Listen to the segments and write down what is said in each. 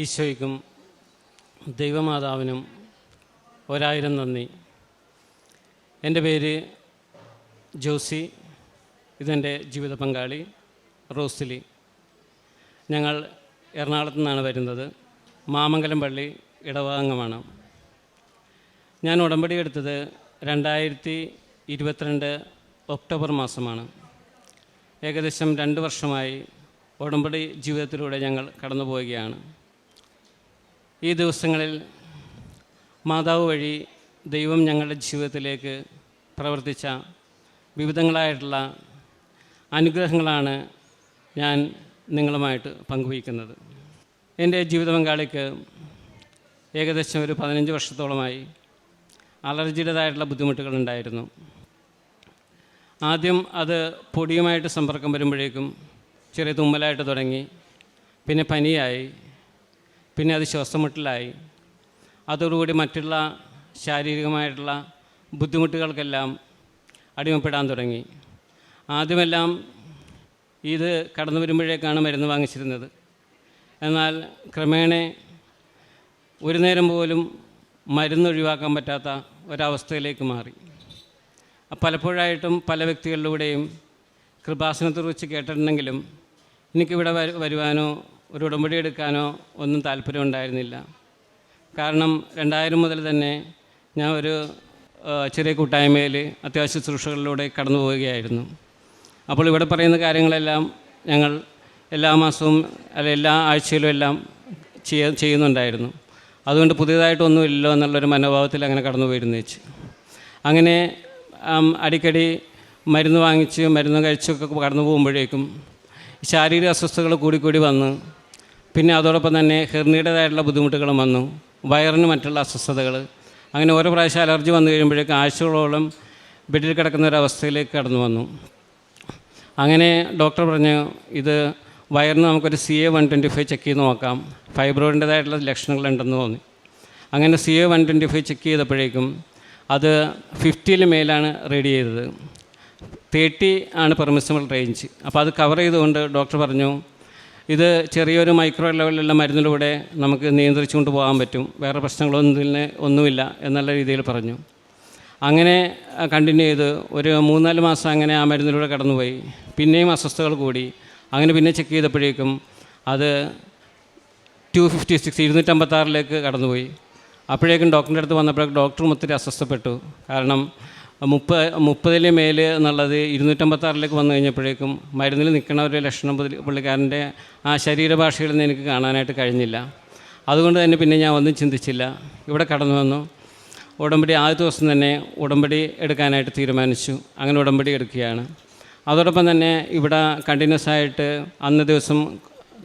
ഈശോയ്ക്കും ദൈവമാതാവിനും ഒരായിരം നന്ദി. എന്റെ പേര് ജോസി ഇതെന്റെ ജീവിത പങ്കാളി റോസിലി. ഞങ്ങൾ എറണാകുളത്തു നിന്നാണ് വരുന്നത്. മാമംഗലം പള്ളി ഇടവാംഗമാണ് ഞാൻ ഉടമ്പടി എടുത്തത് രണ്ടായിരത്തി ഇരുപത്തിരണ്ട് ഒക്ടോബർ മാസമാണ്. ഏകദേശം രണ്ട് വർഷമായി ഉടമ്പടി ജീവിതത്തിലൂടെ ഞങ്ങൾ കടന്നു പോവുകയാണ് ഈ ദിവസങ്ങളിൽ മാതാവ് വഴി ദൈവം ഞങ്ങളുടെ ജീവിതത്തിലേക്ക് പ്രവർത്തിച്ച വിവിധങ്ങളായിട്ടുള്ള അനുഗ്രഹങ്ങളാണ് ഞാൻ നിങ്ങളുമായിട്ട് പങ്കുവയ്ക്കുന്നത്. എന്റെ ജീവിത പങ്കാളിക്ക് ഏകദേശം ഒരു പതിനഞ്ച് വർഷത്തോളമായി അലർജിയുടേതായിട്ടുള്ള ബുദ്ധിമുട്ടുകളുണ്ടായിരുന്നു ആദ്യം അത് പൊടിയുമായിട്ട് സമ്പർക്കം വരുമ്പോഴേക്കും ചെറിയ തുമ്മലായിട്ട് തുടങ്ങി പിന്നെ പനിയായി പിന്നെ അത് ശ്വാസമുട്ടലായി. അതോടുകൂടി മറ്റുള്ള ശാരീരികമായിട്ടുള്ള ബുദ്ധിമുട്ടുകൾക്കെല്ലാം അടിമപ്പെടാൻ തുടങ്ങി. ആദ്യമെല്ലാം ഇത് കടന്നു വരുമ്പോഴേക്കാണ് മരുന്ന് വാങ്ങിച്ചിരുന്നത്. എന്നാൽ ക്രമേണ ഒരു നേരം പോലും മരുന്ന് ഒഴിവാക്കാൻ പറ്റാത്ത ഒരവസ്ഥയിലേക്ക് മാറി. പലപ്പോഴായിട്ടും പല വ്യക്തികളിലൂടെയും കൃപാസനത്തെക്കുറിച്ച് കേട്ടിട്ടുണ്ടെങ്കിലും എനിക്കിവിടെ വരു വരുവാനോ ഒരു ഉടമ്പടി എടുക്കാനോ ഒന്നും താല്പര്യം ഉണ്ടായിരുന്നില്ല. കാരണം രണ്ടായിരം മുതൽ തന്നെ ഞാൻ ഒരു ചെറിയ കൂട്ടായ്മയിൽ അത്യാവശ്യ ശുശ്രൂഷകളിലൂടെ കടന്നു പോവുകയായിരുന്നു. അപ്പോൾ ഇവിടെ പറയുന്ന കാര്യങ്ങളെല്ലാം ഞങ്ങൾ എല്ലാ മാസവും അല്ല എല്ലാ ആഴ്ചയിലും എല്ലാം ചെയ്യ ചെയ്യുന്നുണ്ടായിരുന്നു. അതുകൊണ്ട് പുതിയതായിട്ടൊന്നുമില്ലല്ലോ എന്നുള്ളൊരു മനോഭാവത്തിൽ അങ്ങനെ കടന്നു പോയിരുന്നു വെച്ച് അങ്ങനെ അടിക്കടി മരുന്ന് വാങ്ങിച്ച് മരുന്ന് കഴിച്ചൊക്കെ കടന്നു പോകുമ്പോഴേക്കും ശാരീരിക അസ്വസ്ഥതകൾ കൂടിക്കൂടി വന്ന് പിന്നെ അതോടൊപ്പം തന്നെ ഹെർണിയുടേതായിട്ടുള്ള ബുദ്ധിമുട്ടുകളും വന്നു. വയറിന് മറ്റുള്ള അസ്വസ്ഥതകൾ. അങ്ങനെ ഓരോ പ്രാവശ്യം അലർജി വന്നു കഴിയുമ്പോഴേക്കും ആഴ്ചകളോളം ബെഡിൽ കിടക്കുന്ന ഒരു അവസ്ഥയിലേക്ക് കടന്നു വന്നു. അങ്ങനെ ഡോക്ടർ പറഞ്ഞു ഇത് വയറിന് നമുക്കൊരു C A one twenty five check ചെയ്ത് നോക്കാം. ഫൈബ്രോയിന്റേതായിട്ടുള്ള ലക്ഷണങ്ങൾ ഉണ്ടെന്ന് തോന്നി. അങ്ങനെ C A one twenty five check ചെയ്തപ്പോഴേക്കും അത് ഫിഫ്റ്റിയിൽ മേലാണ് റെഡി ചെയ്തത്. തേർട്ടി ആണ് പെർമിസിബിൾ റേഞ്ച്. അപ്പോൾ അത് കവർ ചെയ്തുകൊണ്ട് ഡോക്ടർ പറഞ്ഞു ഇത് ചെറിയൊരു മൈക്രോ ലെവലിലുള്ള മരുന്നിലൂടെ നമുക്ക് നിയന്ത്രിച്ചുകൊണ്ട് പോകാൻ പറ്റും. വേറെ പ്രശ്നങ്ങളൊന്നും ഒന്നുമില്ല എന്നുള്ള രീതിയിൽ പറഞ്ഞു. അങ്ങനെ കണ്ടിന്യൂ ചെയ്ത് ഒരു മൂന്നാൽ മാസം അങ്ങനെ ആ മരുന്നിലൂടെ കടന്നുപോയി. പിന്നെയും അസ്വസ്ഥതകൾ കൂടി. അങ്ങനെ പിന്നെ ചെക്ക് ചെയ്തപ്പോഴേക്കും അത് ടു ഫിഫ്റ്റി സിക്സ് ഇരുന്നൂറ്റമ്പത്താറിലേക്ക് കടന്നുപോയി. അപ്പോഴേക്കും ഡോക്ടറിന്റെ അടുത്ത് വന്നപ്പോഴേക്കും ഡോക്ടറും ഒത്തിരി അസ്വസ്ഥപ്പെട്ടു. കാരണം മുപ്പത് മുപ്പതിൽ മേൽ എന്നുള്ളത് ഇരുന്നൂറ്റമ്പത്താറിലേക്ക് വന്നു കഴിഞ്ഞപ്പോഴേക്കും മരുന്നിൽ നിൽക്കുന്ന ഒരു ലക്ഷണം പുള്ളിക്കാരന്റെ ആ ശരീരഭാഷയിൽ നിന്ന് എനിക്ക് കാണാനായിട്ട് കഴിഞ്ഞില്ല. അതുകൊണ്ട് തന്നെ പിന്നെ ഞാൻ ഒന്നും ചിന്തിച്ചില്ല. ഇവിടെ കടന്നു വന്നു. ഉടമ്പടി ആദ്യ ദിവസം തന്നെ ഉടമ്പടി എടുക്കാനായിട്ട് തീരുമാനിച്ചു. അങ്ങനെ ഉടമ്പടി എടുക്കുകയാണ്. അതോടൊപ്പം തന്നെ ഇവിടെ കണ്ടിന്യൂസ് ആയിട്ട് അന്ന് ദിവസം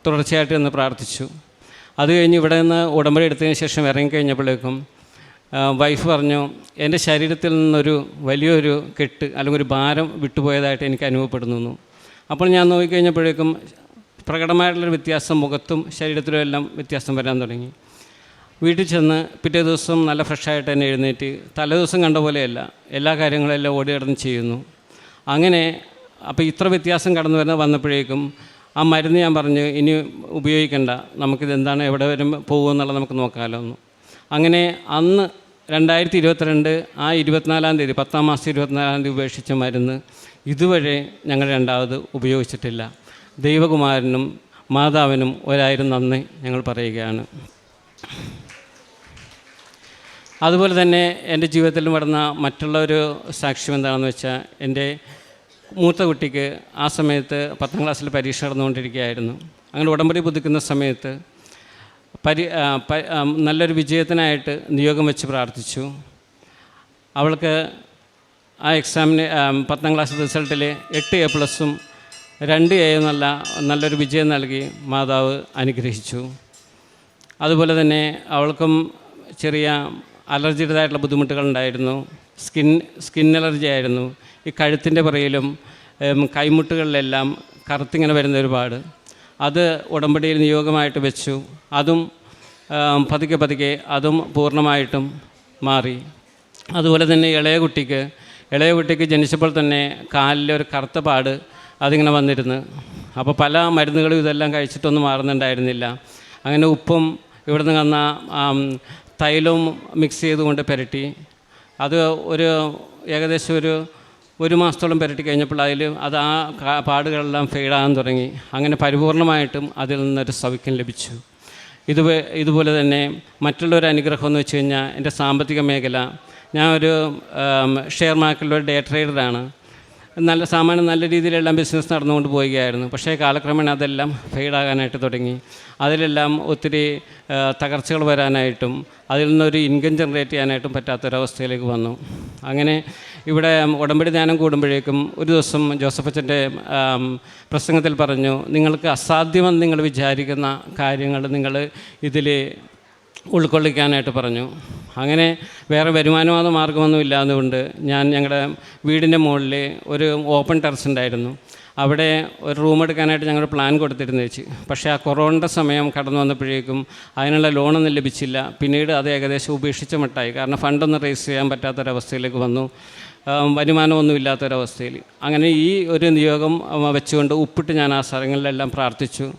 തുടർച്ചയായിട്ട് നിന്ന് പ്രാർത്ഥിച്ചു. അത് കഴിഞ്ഞ് ഇവിടെ നിന്ന് ഉടമ്പടി എടുത്തതിന് ശേഷം ഇറങ്ങിക്കഴിഞ്ഞപ്പോഴേക്കും വൈഫ് പറഞ്ഞു എന്റെ ശരീരത്തിൽ നിന്നൊരു വലിയൊരു കെട്ട് അല്ലെങ്കിൽ ഒരു ഭാരം വിട്ടുപോയതായിട്ട് എനിക്ക് അനുഭവപ്പെടുന്നു അപ്പോൾ ഞാൻ നോക്കിക്കഴിഞ്ഞപ്പോഴേക്കും പ്രകടമായിട്ടുള്ളൊരു വ്യത്യാസം മുഖത്തും ശരീരത്തിലും എല്ലാം വ്യത്യാസം വരാൻ തുടങ്ങി. വീട്ടിൽ ചെന്ന് പിറ്റേ ദിവസം നല്ല ഫ്രഷായിട്ട് തന്നെ എഴുന്നേറ്റ് തലേദിവസം കണ്ട പോലെയല്ല എല്ലാ കാര്യങ്ങളെല്ലാം ഓടി കിടന്ന് ചെയ്യുന്നു. അങ്ങനെ അപ്പോൾ ഇത്ര വ്യത്യാസം കടന്നു വരുന്ന വന്നപ്പോഴേക്കും ആ മരുന്ന് ഞാൻ പറഞ്ഞു ഇനി ഉപയോഗിക്കണ്ട നമുക്കിത് എന്താണ് എവിടെ വരും പോകുമെന്നുള്ളത് നമുക്ക് നോക്കാമല്ലോ ഒന്ന് അങ്ങനെ അന്ന് രണ്ടായിരത്തി ഇരുപത്തിരണ്ട് ആ ഇരുപത്തിനാലാം തീയതി പത്താം മാസം ഇരുപത്തിനാലാം തീയതി ഉപേക്ഷിച്ച മരുന്ന് ഇതുവരെ ഞങ്ങൾ രണ്ടാമത് ഉപയോഗിച്ചിട്ടില്ല. ദൈവകുമാരനും മാതാവിനും ഒരായിരം നന്ദി ഞങ്ങൾ പറയുകയാണ്. അതുപോലെ തന്നെ എന്റെ ജീവിതത്തിൽ നടന്ന മറ്റുള്ള ഒരു സാക്ഷ്യം എന്താണെന്ന് വെച്ചാൽ എന്റെ മൂത്ത കുട്ടിക്ക് ആ സമയത്ത് പത്താം ക്ലാസ്സിൽ പരീക്ഷ നടന്നുകൊണ്ടിരിക്കുകയായിരുന്നു. അങ്ങനെ ഉടമ്പടി പുതുക്കുന്ന സമയത്ത് പരി നല്ലൊരു വിജയത്തിനായിട്ട് നിയോഗം വെച്ച് പ്രാർത്ഥിച്ചു. അവൾക്ക് ആ എക്സാമിന് പത്താം ക്ലാസ് റിസൾട്ടിൽ എട്ട് എ പ്ലസും രണ്ട് എ നല്ല നല്ലൊരു വിജയം നൽകി മാതാവ് അനുഗ്രഹിച്ചു. അതുപോലെ തന്നെ അവൾക്കും ചെറിയ അലർജിയുടേതായിട്ടുള്ള ബുദ്ധിമുട്ടുകളുണ്ടായിരുന്നു. സ്കിൻ സ്കിൻ അലർജി ആയിരുന്നു. ഈ കഴുത്തിന്റെ പുറയിലും കൈമുട്ടുകളിലെല്ലാം കറുത്തിങ്ങനെ വരുന്ന ഒരുപാട് അത് ഉടമ്പടിയിൽ നിയോഗമായിട്ട് വെച്ചു. അതും പതുക്കെ പതുക്കെ അതും പൂർണമായിട്ടും മാറി. അതുപോലെ തന്നെ ഇളയ കുട്ടിക്ക് ഇളയ കുട്ടിക്ക് ജനിച്ചപ്പോൾ തന്നെ കാലിലൊരു കറുത്ത പാട് അതിങ്ങനെ വന്നിരുന്നു. അപ്പോൾ പല മരുന്നുകളും ഇതെല്ലാം കഴിച്ചിട്ടൊന്നും മാറുന്നുണ്ടായിരുന്നില്ല. അങ്ങനെ ഉപ്പും ഇവിടുന്ന് വന്ന തൈലവും മിക്സ് ചെയ്തുകൊണ്ട് പുരട്ടി. അത് ഒരു ഏകദേശം ഒരു ഒരു മാസത്തോളം പുരട്ടി കഴിഞ്ഞപ്പോൾ അത് ആ പാടുകളെല്ലാം ഫെയ്ഡാകാൻ തുടങ്ങി. അങ്ങനെ പരിപൂർണമായിട്ടും അതിൽ നിന്നൊരു സൗഖ്യം ലഭിച്ചു. ഇത് ഇതുപോലെ തന്നെ മറ്റുള്ളൊരു അനുഗ്രഹം എന്ന് വെച്ച് കഴിഞ്ഞാൽ എന്റെ സാമ്പത്തിക മേഖല. ഞാൻ ഒരു ഷെയർ മാർക്കറ്റിലൊരു ഡേ ട്രേഡറാണ്. നല്ല സാമാന്യം നല്ല രീതിയിലെല്ലാം ബിസിനസ് നടന്നുകൊണ്ട് പോവുകയായിരുന്നു. പക്ഷേ കാലക്രമേണ അതെല്ലാം ഫെയ്ഡാകാനായിട്ട് തുടങ്ങി. അതിലെല്ലാം ഒത്തിരി തകർച്ചകൾ വരാനായിട്ടും അതിൽ നിന്നൊരു ഇൻകം ജനറേറ്റ് ചെയ്യാനായിട്ടും പറ്റാത്തൊരവസ്ഥയിലേക്ക് വന്നു. അങ്ങനെ ഇവിടെ ഉടമ്പടി ധ്യാനം കൂടുമ്പോഴേക്കും ഒരു ദിവസം ജോസഫ് അച്ഛന്റെ പ്രസംഗത്തിൽ പറഞ്ഞു നിങ്ങൾക്ക് അസാധ്യമെന്ന് നിങ്ങൾ വിചാരിക്കുന്ന കാര്യങ്ങൾ നിങ്ങൾ ഇതിൽ ഉൾക്കൊള്ളിക്കാനായിട്ട് പറഞ്ഞു. അങ്ങനെ വേറെ വരുമാനവാദ മാർഗമൊന്നും ഇല്ലാതുകൊണ്ട് ഞാൻ ഞങ്ങളുടെ വീടിന്റെ മുകളിൽ ഒരു ഓപ്പൺ ടെറസ് ഉണ്ടായിരുന്നു. അവിടെ ഒരു റൂം എടുക്കാനായിട്ട് ഞങ്ങൾ പ്ലാൻ കൊടുത്തിരുന്നു വെച്ച് പക്ഷേ ആ കൊറോണയുടെ സമയം കടന്നു വന്നപ്പോഴേക്കും അതിനുള്ള ലോണൊന്നും ലഭിച്ചില്ല. പിന്നീട് അത് ഏകദേശം ഉപേക്ഷിച്ച മട്ടായി. കാരണം ഫണ്ടൊന്നും റേസ് ചെയ്യാൻ പറ്റാത്തൊരവസ്ഥയിലേക്ക് വന്നു. വരുമാനമൊന്നും ഇല്ലാത്തൊരവസ്ഥയിൽ അങ്ങനെ ഈ ഒരു നിയോഗം വെച്ചുകൊണ്ട് ഉപ്പിട്ട് ഞാൻ ആ സ്ഥലങ്ങളിലെല്ലാം പ്രാർത്ഥിച്ചു.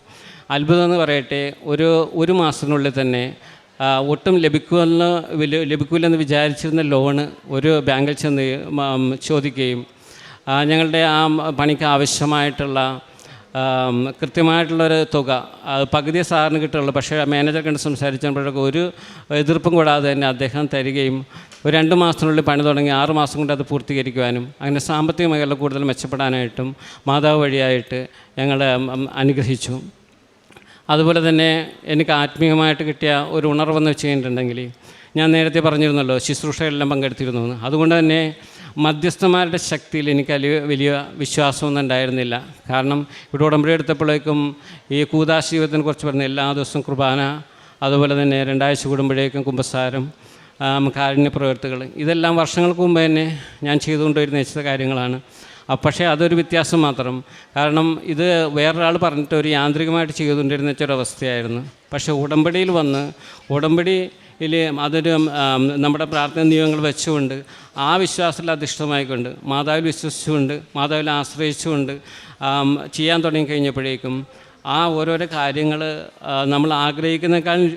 അത്ഭുതം എന്ന് പറയട്ടെ ഒരു ഒരു മാസത്തിനുള്ളിൽ തന്നെ ഒട്ടും ലഭിക്കുമെന്ന് ലഭിക്കില്ലെന്ന് വിചാരിച്ചിരുന്ന ലോണ് ഒരു ബാങ്കിൽ ചെന്ന് ചോദിക്കുകയും ഞങ്ങളുടെ ആ പണിക്ക് ആവശ്യമായിട്ടുള്ള കൃത്യമായിട്ടുള്ളൊരു തുക പകുതി സാറിന് കിട്ടുള്ളൂ പക്ഷേ മാനേജർ കണ്ട് സംസാരിച്ചപ്പോഴൊക്കെ ഒരു എതിർപ്പും കൂടാതെ തന്നെ അദ്ദേഹം തരികയും ഒരു രണ്ട് മാസത്തിനുള്ളിൽ പണി തുടങ്ങി ആറ് മാസം കൊണ്ട് അത് പൂർത്തീകരിക്കുവാനും അങ്ങനെ സാമ്പത്തിക മേഖല കൂടുതൽ മെച്ചപ്പെടാനായിട്ടും മാതാവ് വഴിയായിട്ട് ഞങ്ങൾ അനുഗ്രഹിച്ചു. അതുപോലെ തന്നെ എനിക്ക് ആത്മീയമായിട്ട് കിട്ടിയ ഒരു ഉണർവെന്ന് വെച്ച് കഴിഞ്ഞിട്ടുണ്ടെങ്കിൽ ഞാൻ നേരത്തെ പറഞ്ഞിരുന്നല്ലോ ശുശ്രൂഷകളെല്ലാം പങ്കെടുത്തിരുന്നു എന്ന്. അതുകൊണ്ട് തന്നെ മധ്യസ്ഥന്മാരുടെ ശക്തിയിൽ എനിക്ക് വലിയ വലിയ വിശ്വാസമൊന്നും ഉണ്ടായിരുന്നില്ല കാരണം ഇവിടെ ഉടമ്പടി എടുത്തപ്പോഴേക്കും ഈ കൂതാശ ജീവിതത്തിനെ കുറിച്ച് പറഞ്ഞ എല്ലാ ദിവസവും കുർബാന അതുപോലെ തന്നെ രണ്ടാഴ്ച കൂടുമ്പോഴേക്കും കുമ്പസാരം കാരുണ്യ പ്രവൃത്തികൾ ഇതെല്ലാം വർഷങ്ങൾക്ക് മുമ്പ് തന്നെ ഞാൻ ചെയ്തുകൊണ്ടിരുന്ന ചില കാര്യങ്ങളാണ് പക്ഷേ അതൊരു വ്യത്യാസം മാത്രം. കാരണം ഇത് വേറൊരാൾ പറഞ്ഞിട്ട് ഒരു യാന്ത്രികമായിട്ട് ചെയ്തുകൊണ്ടിരുന്ന ഒരവസ്ഥയായിരുന്നു പക്ഷേ ഉടമ്പടിയിൽ വന്ന് ഉടമ്പടി ഇതിൽ അതൊരു നമ്മുടെ പ്രാർത്ഥന നിയമങ്ങൾ വെച്ചുകൊണ്ട് ആ വിശ്വാസത്തിൽ അധിഷ്ഠിതമായിക്കൊണ്ട് മാതാവിൽ വിശ്വസിച്ചുകൊണ്ട് മാതാവിൽ ആശ്രയിച്ചുകൊണ്ട് ചെയ്യാൻ തുടങ്ങി കഴിഞ്ഞപ്പോഴേക്കും ആ ഓരോരോ കാര്യങ്ങൾ നമ്മൾ ആഗ്രഹിക്കുന്നതിനേക്കാളും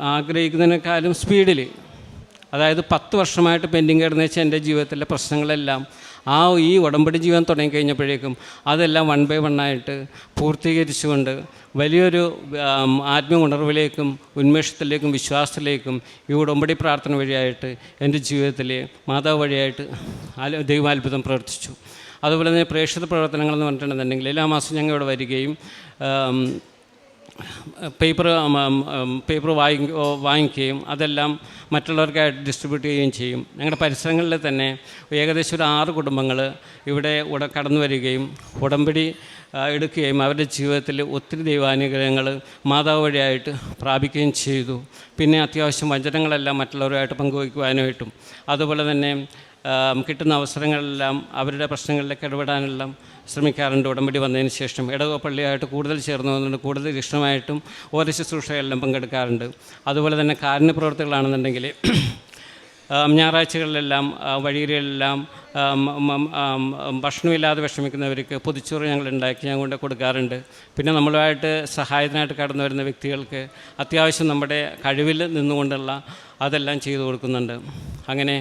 ആഗ്രഹിക്കുന്നതിനേക്കാളും സ്പീഡിൽ അതായത് പത്ത് വർഷമായിട്ട് പെൻഡിങ് കിടന്നു വെച്ച എന്റെ ജീവിതത്തിലെ പ്രശ്നങ്ങളെല്ലാം ആ ഈ ഉടമ്പടി ജീവൻ തുടങ്ങിക്കഴിഞ്ഞപ്പോഴേക്കും അതെല്ലാം വൺ ബൈ ആയിട്ട് പൂർത്തീകരിച്ചുകൊണ്ട് വലിയൊരു ആത്മീയ ഉണർവിലേക്കും ഉന്മേഷത്തിലേക്കും വിശ്വാസത്തിലേക്കും ഈ ഉടമ്പടി പ്രാർത്ഥന വഴിയായിട്ട് എന്റെ ജീവിതത്തിൽ മാതാവ് വഴിയായിട്ട് ദൈവാത്ഭുതം പ്രവർത്തിച്ചു. അതുപോലെ തന്നെ പ്രേക്ഷിത പ്രവർത്തനങ്ങൾ എന്ന് പറഞ്ഞിട്ടുണ്ടെന്നുണ്ടെങ്കിൽ എല്ലാ മാസം ഞങ്ങൾ ഇവിടെ വരികയും പേപ്പർ പേപ്പർ വാങ്ങി വാങ്ങിക്കുകയും അതെല്ലാം മറ്റുള്ളവർക്കായിട്ട് ഡിസ്ട്രിബ്യൂട്ട് ചെയ്യുകയും ചെയ്യും. ഞങ്ങളുടെ പരിസരങ്ങളിൽ തന്നെ ഏകദേശം ഒരു ആറ് കുടുംബങ്ങൾ ഇവിടെ ഉട കടന്നു വരികയും ഉടമ്പടി എടുക്കുകയും അവരുടെ ജീവിതത്തിൽ ഒത്തിരി ദൈവാനുഗ്രഹങ്ങൾ മാതാവ് വഴിയായിട്ട് പ്രാപിക്കുകയും ചെയ്തു. പിന്നെ അത്യാവശ്യം വചനങ്ങളെല്ലാം മറ്റുള്ളവരുമായിട്ട് പങ്കുവയ്ക്കുവാനായിട്ടും അതുപോലെ തന്നെ കിട്ടുന്ന അവസരങ്ങളിലെല്ലാം അവരുടെ പ്രശ്നങ്ങളിലേക്ക് ഇടപെടാനെല്ലാം ശ്രമിക്കാറുണ്ട്. ഉടമ്പടി വന്നതിന് ശേഷം ഇടവ പള്ളിയായിട്ട് കൂടുതൽ ചേർന്ന് വന്നുകൊണ്ട് കൂടുതൽ ഇഷ്ടമായിട്ടും ഓരോ ശുശ്രൂഷകളിലും പങ്കെടുക്കാറുണ്ട്. അതുപോലെ തന്നെ കാരുണ്യ പ്രവർത്തികളാണെന്നുണ്ടെങ്കിൽ ഞായറാഴ്ചകളിലെല്ലാം വഴികളിലെല്ലാം ഭക്ഷണമില്ലാതെ വിഷമിക്കുന്നവർക്ക് പൊതിച്ചോറ് ഞങ്ങൾ ഉണ്ടാക്കി ഞാൻ കൊണ്ട് കൊടുക്കാറുണ്ട്. പിന്നെ നമ്മളുമായിട്ട് സഹായത്തിനായിട്ട് കടന്നു വരുന്ന വ്യക്തികൾക്ക് അത്യാവശ്യം നമ്മുടെ കഴിവിൽ നിന്നുകൊണ്ടുള്ള അതെല്ലാം ചെയ്തു കൊടുക്കുന്നുണ്ട്. അങ്ങനെ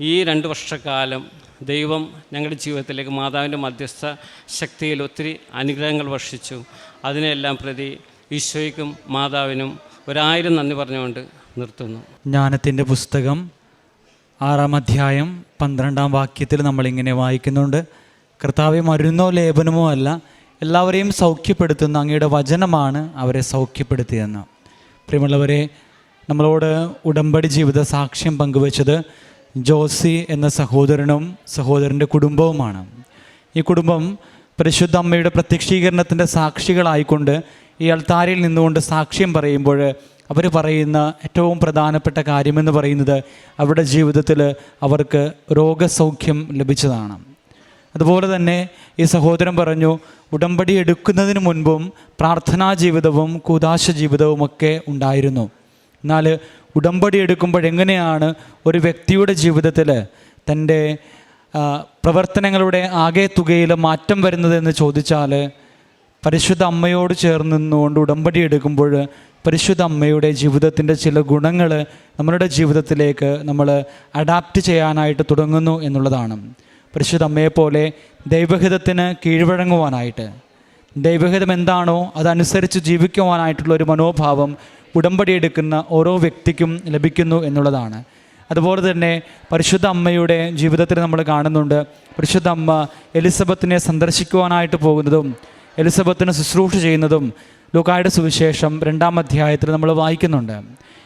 ഈ രണ്ട് വർഷക്കാലം ദൈവം ഞങ്ങളുടെ ജീവിതത്തിലേക്ക് മാതാവിന്റെ മധ്യസ്ഥ ശക്തിയിൽ ഒത്തിരി അനുഗ്രഹങ്ങൾ വർഷിച്ചു. അതിനെല്ലാം പ്രതി ഈശോയ്ക്കും മാതാവിനും ഒരായിരം നന്ദി പറഞ്ഞുകൊണ്ട് നിർത്തുന്നു. ജ്ഞാനത്തിന്റെ പുസ്തകം ആറാം അധ്യായം പന്ത്രണ്ടാം വാക്യത്തിൽ നമ്മളിങ്ങനെ വായിക്കുന്നുണ്ട്. കർത്താവെ മരുന്നോ ലേപനമോ അല്ല എല്ലാവരെയും സൗഖ്യപ്പെടുത്തുന്ന അങ്ങയുടെ വചനമാണ് അവരെ സൗഖ്യപ്പെടുത്തിയെന്ന് പ്രിയമുള്ളവരെ നമ്മളോട് ഉടമ്പടി ജീവിത സാക്ഷ്യം പങ്കുവച്ചത് ജോസി എന്ന സഹോദരനും സഹോദരന്റെ കുടുംബവുമാണ്. ഈ കുടുംബം പരിശുദ്ധ അമ്മയുടെ പ്രത്യക്ഷീകരണത്തിന്റെ സാക്ഷികളായിക്കൊണ്ട് ഈ അൾത്താരിൽ നിന്നുകൊണ്ട് സാക്ഷ്യം പറയുമ്പോൾ അവർ പറയുന്ന ഏറ്റവും പ്രധാനപ്പെട്ട കാര്യമെന്ന് പറയുന്നത് അവരുടെ ജീവിതത്തിൽ അവർക്ക് രോഗസൗഖ്യം ലഭിച്ചതാണ്. അതുപോലെ തന്നെ ഈ സഹോദരൻ പറഞ്ഞു ഉടമ്പടി എടുക്കുന്നതിന് മുൻപും പ്രാർത്ഥനാ ജീവിതവും കൂതാശ ജീവിതവും ഒക്കെ ഉണ്ടായിരുന്നു. എന്നാൽ ഉടമ്പടി എടുക്കുമ്പോൾ എങ്ങനെയാണ് ഒരു വ്യക്തിയുടെ ജീവിതത്തിൽ തന്റെ പ്രവർത്തനങ്ങളുടെ ആകെ തുകയിൽ മാറ്റം വരുന്നതെന്ന് ചോദിച്ചാൽ പരിശുദ്ധ അമ്മയോട് ചേർന്ന് നിന്നുകൊണ്ട് ഉടമ്പടി എടുക്കുമ്പോൾ പരിശുദ്ധ അമ്മയുടെ ജീവിതത്തിന്റെ ചില ഗുണങ്ങൾ നമ്മളുടെ ജീവിതത്തിലേക്ക് നമ്മൾ അഡാപ്റ്റ് ചെയ്യാനായിട്ട് തുടങ്ങുന്നു എന്നുള്ളതാണ്. പരിശുദ്ധ അമ്മയെപ്പോലെ ദൈവഹിതത്തിന് കീഴ്വഴങ്ങുവാനായിട്ട്. ദൈവഹിതം എന്താണോ അതനുസരിച്ച് ജീവിക്കുവാനായിട്ടുള്ള ഒരു മനോഭാവം ഉടമ്പടി എടുക്കുന്ന ഓരോ വ്യക്തിക്കും ലഭിക്കുന്നു എന്നുള്ളതാണ്. അതുപോലെ തന്നെ പരിശുദ്ധ അമ്മയുടെ ജീവിതത്തിൽ നമ്മൾ കാണുന്നുണ്ട്. പരിശുദ്ധ അമ്മ എലിസബത്തിനെ സന്ദർശിക്കുവാനായിട്ട് പോകുന്നതും എലിസബത്തിന് ശുശ്രൂഷ ചെയ്യുന്നതും ലൂക്കായുടെ സുവിശേഷം രണ്ടാം അധ്യായത്തിൽ നമ്മൾ വായിക്കുന്നുണ്ട്.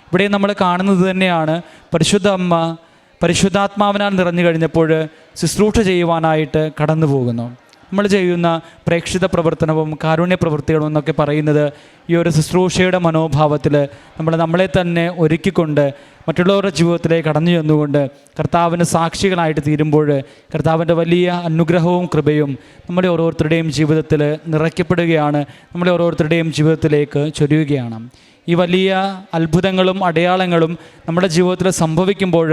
ഇവിടെ നമ്മൾ കാണുന്നത് തന്നെയാണ് പരിശുദ്ധ അമ്മ പരിശുദ്ധാത്മാവിനാൽ നിറഞ്ഞു കഴിഞ്ഞപ്പോൾ ശുശ്രൂഷ ചെയ്യുവാനായിട്ട് കടന്നു പോകുന്നു നമ്മൾ ചെയ്യുന്ന പ്രേക്ഷിത പ്രവർത്തനവും കാരുണ്യ പ്രവൃത്തികളും എന്നൊക്കെ പറയുന്നത് ഈ ഒരു ശുശ്രൂഷയുടെ മനോഭാവത്തിൽ നമ്മൾ നമ്മളെ തന്നെ ഒരുക്കിക്കൊണ്ട് മറ്റുള്ളവരുടെ ജീവിതത്തിലേക്ക് കടന്നു ചെന്നുകൊണ്ട് കർത്താവിന് സാക്ഷികളായിട്ട് തീരുമ്പോൾ കർത്താവിന്റെ വലിയ അനുഗ്രഹവും കൃപയും നമ്മുടെ ഓരോരുത്തരുടെയും ജീവിതത്തിൽ നിറയ്ക്കപ്പെടുകയാണ്. നമ്മുടെ ഓരോരുത്തരുടെയും ജീവിതത്തിലേക്ക് ചൊരിയുകയാണ്. ഈ വലിയ അത്ഭുതങ്ങളും അടയാളങ്ങളും നമ്മുടെ ജീവിതത്തിൽ സംഭവിക്കുമ്പോൾ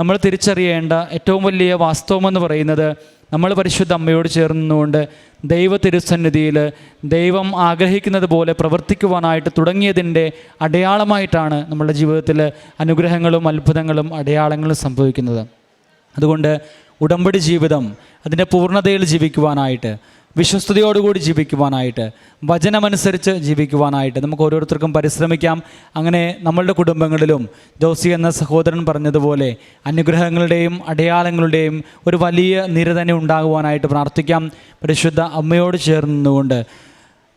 നമ്മൾ തിരിച്ചറിയേണ്ട ഏറ്റവും വലിയ വാസ്തവമെന്ന് പറയുന്നത് നമ്മൾ പരിശുദ്ധ അമ്മയോട് ചേർന്നുകൊണ്ട് ദൈവ തിരുസന്നിധിയിൽ ദൈവം ആഗ്രഹിക്കുന്നത് പോലെ പ്രവർത്തിക്കുവാനായിട്ട് തുടങ്ങിയതിന്റെ അടയാളമായിട്ടാണ് നമ്മുടെ ജീവിതത്തിൽ അനുഗ്രഹങ്ങളും അത്ഭുതങ്ങളും അടയാളങ്ങളും സംഭവിക്കുന്നത്. അതുകൊണ്ട് ഉടമ്പടി ജീവിതം അതിന്റെ പൂർണതയിൽ ജീവിക്കുവാനായിട്ട് വിശ്വസ്തയോടുകൂടി ജീവിക്കുവാനായിട്ട് വചനമനുസരിച്ച് ജീവിക്കുവാനായിട്ട് നമുക്ക് ഓരോരുത്തർക്കും പരിശ്രമിക്കാം. അങ്ങനെ നമ്മളുടെ കുടുംബങ്ങളിലും ജോസി എന്ന സഹോദരൻ പറഞ്ഞതുപോലെ അനുഗ്രഹങ്ങളുടെയും അടയാളങ്ങളുടെയും ഒരു വലിയ നിര തന്നെ ഉണ്ടാകുവാനായിട്ട് പ്രാർത്ഥിക്കാം. പരിശുദ്ധ അമ്മയോട് ചേർന്നുകൊണ്ട്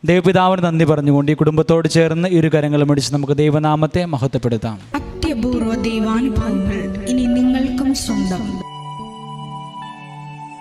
ദൈവപിതാവിന് നന്ദി പറഞ്ഞുകൊണ്ട് ഈ കുടുംബത്തോട് ചേർന്ന് ഇരു കരങ്ങളും അടിച്ച് നമുക്ക് ദൈവനാമത്തെ മഹത്വപ്പെടുത്താം. അത്യപൂർവ ദൈവാനുഭവങ്ങൾ ഇനി നിങ്ങൾക്കും സ്വന്തം.